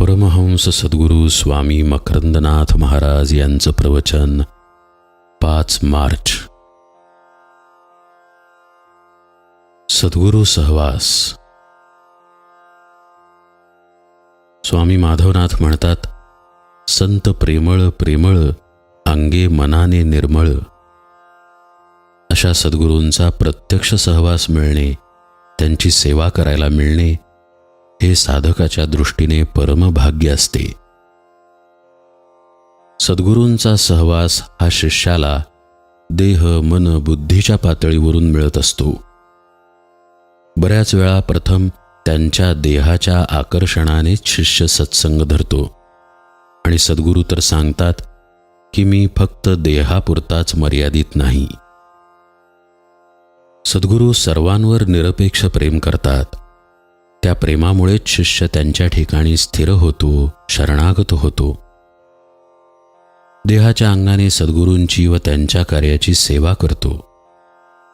परमहंस सद्गुरू स्वामी मकरंदनाथ महाराज यांचं प्रवचन पाच मार्च. सद्गुरू सहवास. स्वामी माधवनाथ म्हणतात संत प्रेमळ प्रेमळ अंगे मनाने निर्मळ. अशा सद्गुरूंचा प्रत्यक्ष सहवास मिळणे त्यांची सेवा करायला मिळणे हे साधकाच्या दृष्टीने परमभाग्य असते. सद्गुरूंचा सहवास हा शिष्याला देह मन बुद्धीच्या पातळीवरून मिळत असतो. बऱ्याच वेळा प्रथम त्यांच्या देहाच्या आकर्षणानेच शिष्य सत्संग धरतो. आणि सद्गुरू तर सांगतात की मी फक्त देहापुरताच मर्यादित नाही. सद्गुरू सर्वांवर निरपेक्ष प्रेम करतात. त्या प्रेमामुळेच शिष्य त्यांच्या ठिकाणी स्थिर होतो शरणागत होतो. देहाच्या अंगाने सद्गुरूंची व त्यांच्या कार्याची सेवा करतो.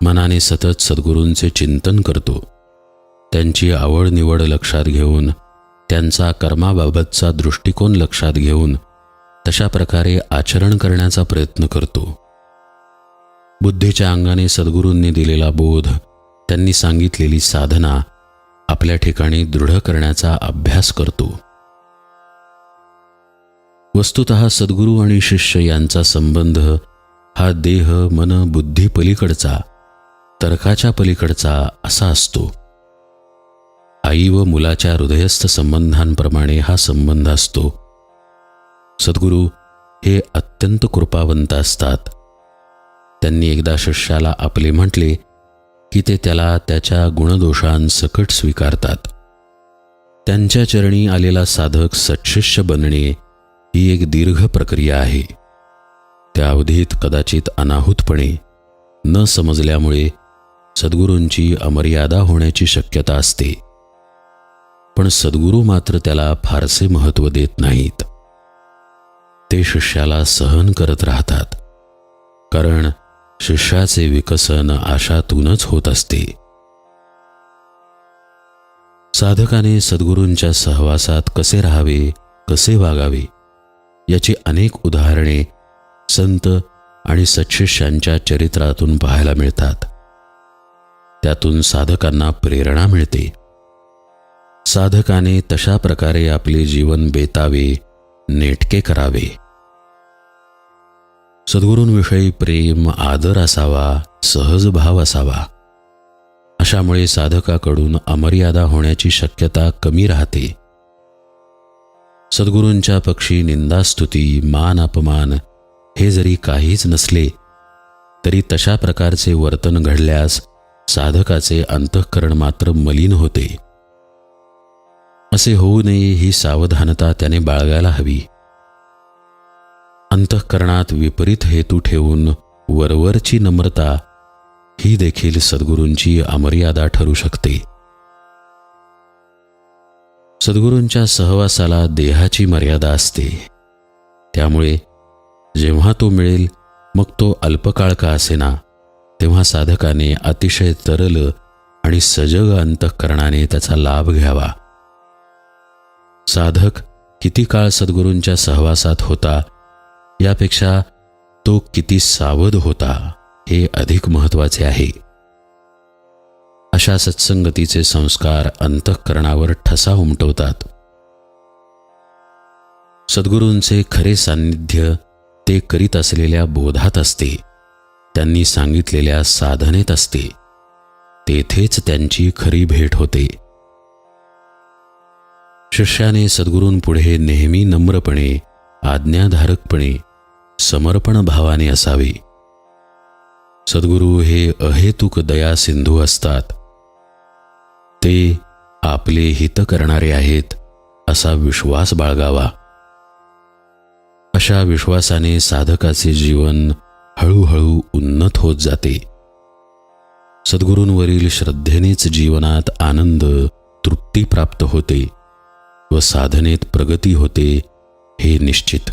मनाने सतत सद्गुरूंचे चिंतन करतो. त्यांची आवड निवड लक्षात घेऊन त्यांचा कर्माबाबतचा दृष्टिकोन लक्षात घेऊन तशा प्रकारे आचरण करण्याचा प्रयत्न करतो. बुद्धीच्या अंगाने सद्गुरूंनी दिलेला बोध त्यांनी सांगितलेली साधना आपल्या ठिकाणी दृढ करण्याचा अभ्यास करतो. वस्तुत सद्गुरू आणि शिष्य यांचा संबंध हा देह मन बुद्धी पलीकडचा तर्काच्या पलीकडचा असा असतो. आई व मुलाच्या हृदयस्थ संबंधांप्रमाणे हा संबंध असतो. सद्गुरू हे अत्यंत कृपावंत असतात. त्यांनी एकदा शिष्याला आपले म्हटले की ते त्याला त्याच्या गुणदोषांसकट स्वीकारतात. त्यांच्या चरणी आलेला साधक सत्शिष्य बनणे ही एक दीर्घ प्रक्रिया आहे. त्या अवधीत कदाचित अनाहूतपणे न समजल्यामुळे सद्गुरूंची अमर्यादा होण्याची शक्यता असते. पण सद्गुरू मात्र त्याला फारसे महत्त्व देत नाहीत. ते शिष्याला सहन करत राहतात. कारण शिष्याचे विकसन आशातूनच होत असते. साधकाने सद्गुरूंच्या सहवासात कसे राहावे कसे वागावे याची अनेक उदाहरणे संत आणि सत्शिष्यांच्या चरित्रातून पाहायला मिळतात. त्यातून साधकांना प्रेरणा मिळते. साधकाने तशा प्रकारे आपले जीवन बेतावे नेटके करावे. सद्गुरूंविषयी प्रेम आदर असावा सहज भाव असावा. अशामुळे साधकाकडून अमर्यादा होण्याची शक्यता कमी राहते. सद्गुरूंच्या पक्षी निंदास्तुती मान अपमान हे जरी काहीच नसले तरी तशा प्रकारचे वर्तन घडल्यास साधकाचे अंतःकरण मात्र मलिन होते. असे होऊ नये ही सावधानता त्याने बाळगायला हवी. अंतःकरणात विपरीत हेतू ठेवून वरवरची नम्रता ही देखील सद्गुरूंची अमर्यादा ठरू शकते. सद्गुरूंच्या सहवासाला देहाची मर्यादा असते. त्यामुळे जेव्हा तो मिळेल मग तो अल्पकाळ का असेना तेव्हा साधकाने अतिशय तरल आणि सजग अंतःकरणाने त्याचा लाभ घ्यावा. साधक किती काळ सद्गुरूंच्या सहवासात होता यापेक्षा तो किती सावध होता हे अधिक महत्त्वाचे आहे. अशा सत्संगतीचे संस्कार अंतःकरणावर ठसा उमटवतात. सद्गुरूंचे खरे सान्निध्य ते करीत असलेल्या बोधात असते. त्यांनी सांगितलेल्या साधनेत असते. तेथेच त्यांची खरी भेट होते. शिष्याने सद्गुरूंपुढे नेहमी नम्रपणे आज्ञाधारकपणे समर्पण भावाने असावे. सद्गुरू हे अहेतुक दया सिंधू असतात. ते आपले हित करणारे आहेत असा विश्वास बाळगावा. अशा विश्वासाने साधकाचे जीवन हळूहळू उन्नत होत जाते. सद्गुरूंवरील श्रद्धेनेच जीवनात आनंद तृप्ती प्राप्त होते व साधनेत प्रगती होते हे निश्चित.